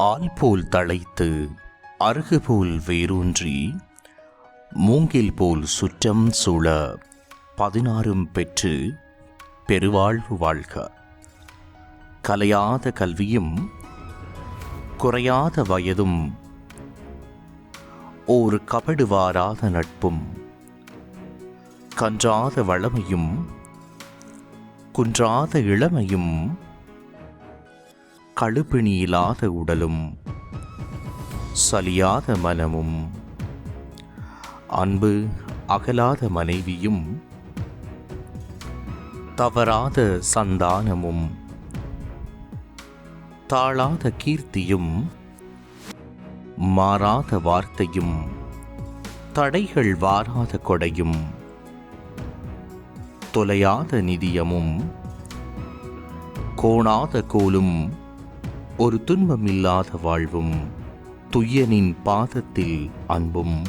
All போல் தழைத்து அருகு போல் வேரூன்றி மூங்கில் போல் சுற்றம் சூழ பதினாறும் பெற்று பெருவாழ்வு வாழ்க. கலையாத கல்வியும் குறையாத வயதும் ஓர் கபடுவாராத நட்பும் கன்றாத வளமையும் குன்றாத இளமையும் கழுப்பிணியில்லாத உடலும் சலியாத மனமும் அன்பு அகலாத மனைவியும் தவறாத சந்தானமும் தாழாத கீர்த்தியும் மாறாத வார்த்தையும் தடைகள் வாராத கொடையும் தொலையாத நிதியமும் கோணாத கோலும் ஒரு துன்பம் இல்லாத வாழ்வும் துய்யனின் பாதத்தில் அன்பும்.